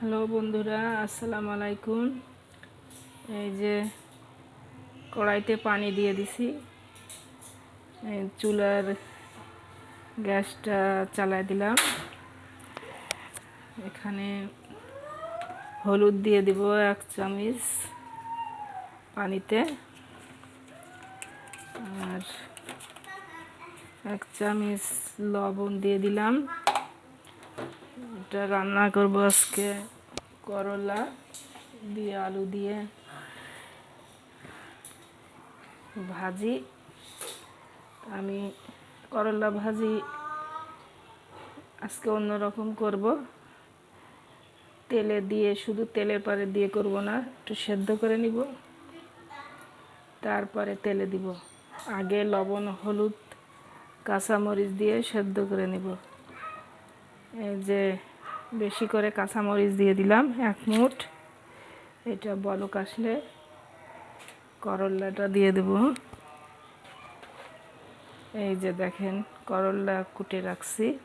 Hello বন্ধুরা, আসসালামু আলাইকুম। এই যে কড়াইতে পানি দিয়ে দিছি। চুলার গ্যাসটা চালাই দিলাম। এখানে হলুদ দিয়ে দিব এক চামচ পানিতে। আর এক চামচ লবণ দিয়ে দিলাম। এটা রান্না করব আজকে। করলা দিয়ে আলু দিয়ে। ভাজি। আমি করলা ভাজি আজকে অন্যরকম করব। তেলে দিয়ে, শুধু তেলের পরে দিয়ে করব না, একটু সেদ্ধ করে নিব। তারপরে তেলে দিব আগে লবণ, হলুদ, কাঁচামরিচ দিয়ে সেদ্ধ করে নিব। এই যে বেশি করে কাঁচামরিচ দিয়ে দিলাম, এক মুঠ। এটা বলক আসলে করল্লাটা দিয়ে দেব। এই যে দেখেন, করল্লা কুটে রাখছি।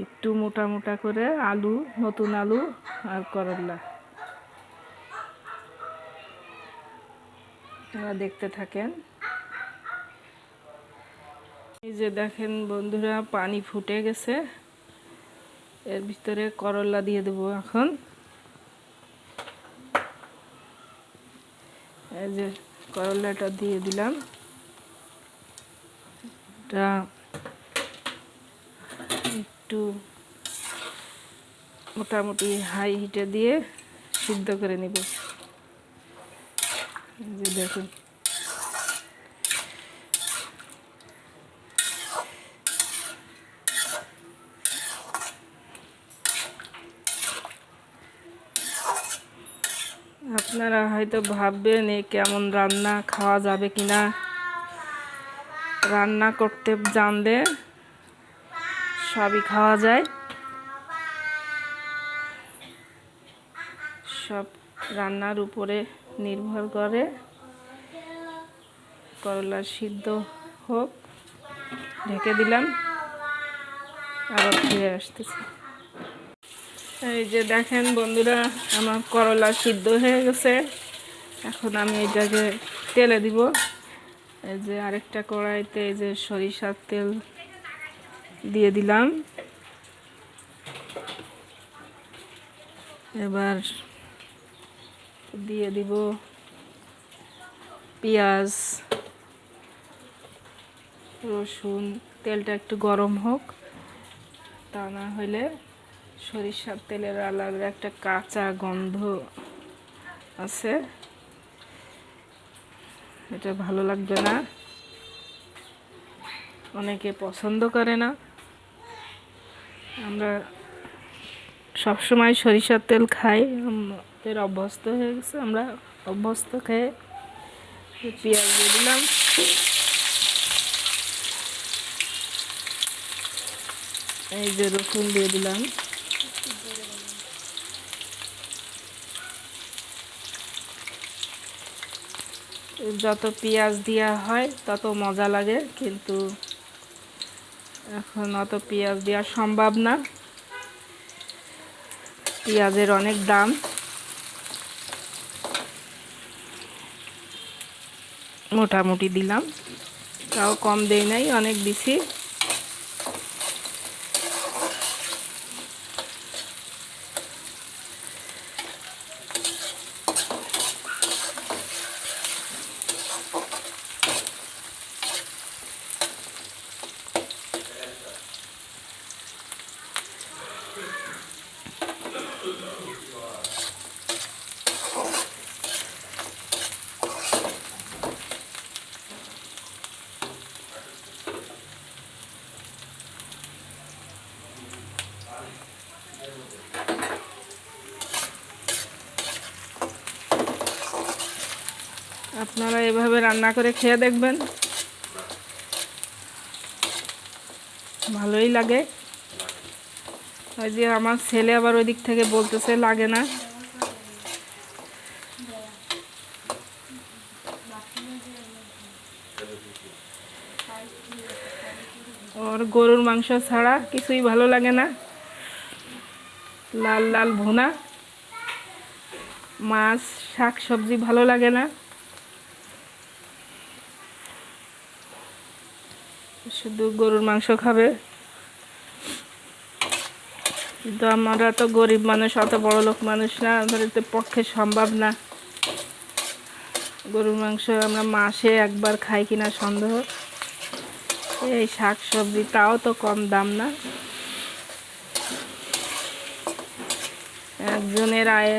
একটু মোটা মোটা করে আলু, নতুন আলু আর করল্লা। আপনারা দেখতে থাকেন। এই যে দেখেন বন্ধুরা, পানি ফুটে গেছে। এর ভিতরে করলা দিয়ে দেবো এখন। এই যে করলাটা দিয়ে দিলাম। এটা একটু মোটামুটি হাই হিটে দিয়ে সিদ্ধ করে নিব। যে দেখুন। আপনারা হয়তো ভাববেন, এ কেমন রান্না, খাওয়া যাবে কি না রান্না করতে জানলে সবই খাওয়া যায়। সব রান্নার উপরে নির্ভর করে। করলা সিদ্ধ হোক, ঢেকে দিলাম, আবার ফিরে আসতেছি। এই যে দেখেন বন্ধুরা, আমার করলা সিদ্ধ হয়ে গেছে। এখন আমি এটাকে তেলে দিব। এই যে আরেকটা কড়াইতে এই যে সরিষার তেল দিয়ে দিলাম। এবার দিয়ে দিব পেঁয়াজ, রসুন, তেলটা একটু গরম হোক, তা না হলে সরিষার তেলের আলাদা একটা কাঁচা গন্ধ আছে। এটা ভালো লাগবে না। অনেকে পছন্দ করে না। আমরা সবসময় সরিষার তেল খাই। আমাদের অভ্যস্ত হয়ে গেছে। আমরা অভ্যস্ত খেয়ে পেঁয়াজ দিয়ে দিলাম। এই যে রসুন দিয়ে দিলাম। যত পেঁয়াজ দেওয়া হয়, তত মজা লাগে, কিন্তু এখন অত পেঁয়াজ দেওয়া সম্ভব না। পেঁয়াজের অনেক দাম। মোটামুটি দিলাম। তাও কম দেয় নাই, অনেক বেশি আপনারা এভাবে রান্না করে খেয়ে দেখবেন। ভালোই লাগে। ওই যে আমার ছেলে আবার ওই দিক থেকে বলতেছে, লাগে না। ওর গরুর মাংস ছাড়া কিছুই ভালো লাগে না। লাল লাল ভুনা। মাছ, শাক, সবজি ভালো লাগে না। শুধু গরুর মাংস খাবে। কিন্তু আমরা তো গরিব মানুষ, অত বড় লোক মানুষ না, আমাদের পক্ষে সম্ভব না। গরুর মাংস আমরা মাসে একবার খাই কিনা সন্দেহ। এই শাক সবজি তাও তো কম দাম না। একজনের আয়ে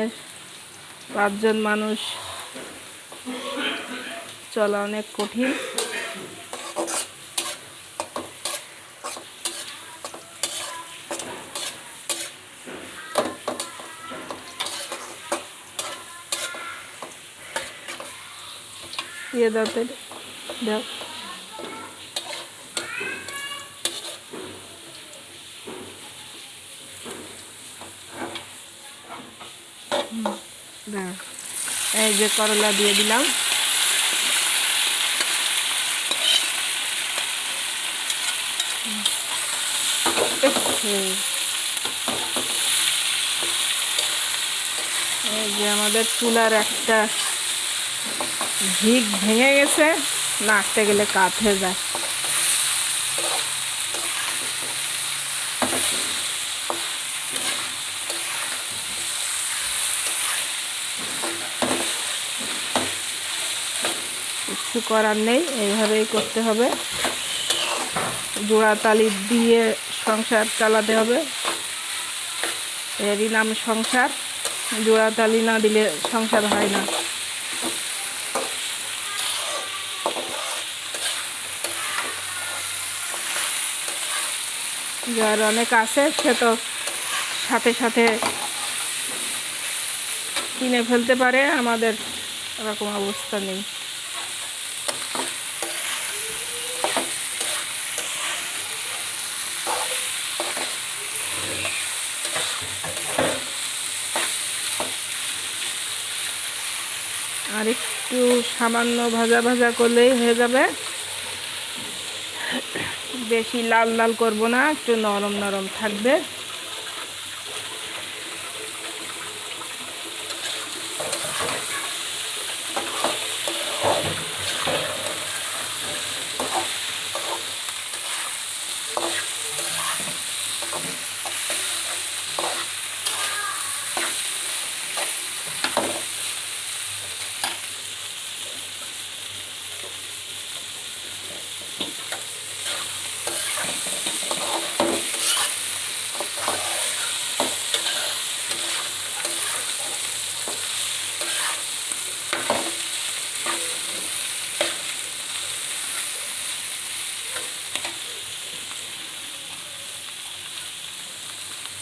পাঁচজন মানুষ চলা অনেক কঠিন। দিয়ে দাও তো দাও। এই যে করলা দিয়ে দিলাম। এই যে আমাদের চুলার একটা ঝিক ভেঙে গেছে, নাড়তে গেলে কাত হয়ে যায়। কিছু করার নেই, এইভাবেই করতে হবে। জোড়া তালি দিয়ে সংসার চালাতে হবে। এরই নাম সংসার। জোড়া তালি না দিলে সংসার হয় না। যার অনেক আছে, সে তো সাথে সাথে কিনে ফেলতে পারে, আমাদের এরকম অবস্থা নেই। আর একটু সামান্য ভাজা ভাজা করলেই হয়ে যাবে। বেশি লাল লাল করব না একটু নরম নরম থাকবে।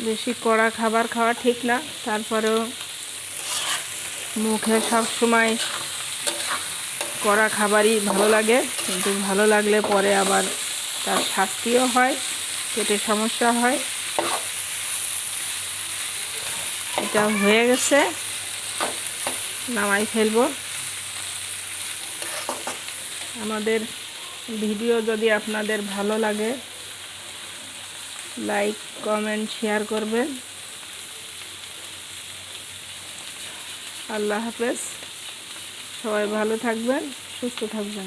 বেশি কড়া খাবার খাওয়া ঠিক না। তারপরেও মুখে সব সময় কড়া খাবারই ভালো লাগে। কিন্তু ভালো লাগলে পরে আবার তার শাস্তিও হয়, পেটে সমস্যা হয়। এটা হয়ে গেছে। নামাই ফেলব। আমাদের ভিডিও যদি আপনাদের ভালো লাগে লাইক কমেন্ট শেয়ার করবেন। আল্লাহ হাফেজ। সবাই ভালো থাকবেন সুস্থ থাকবেন।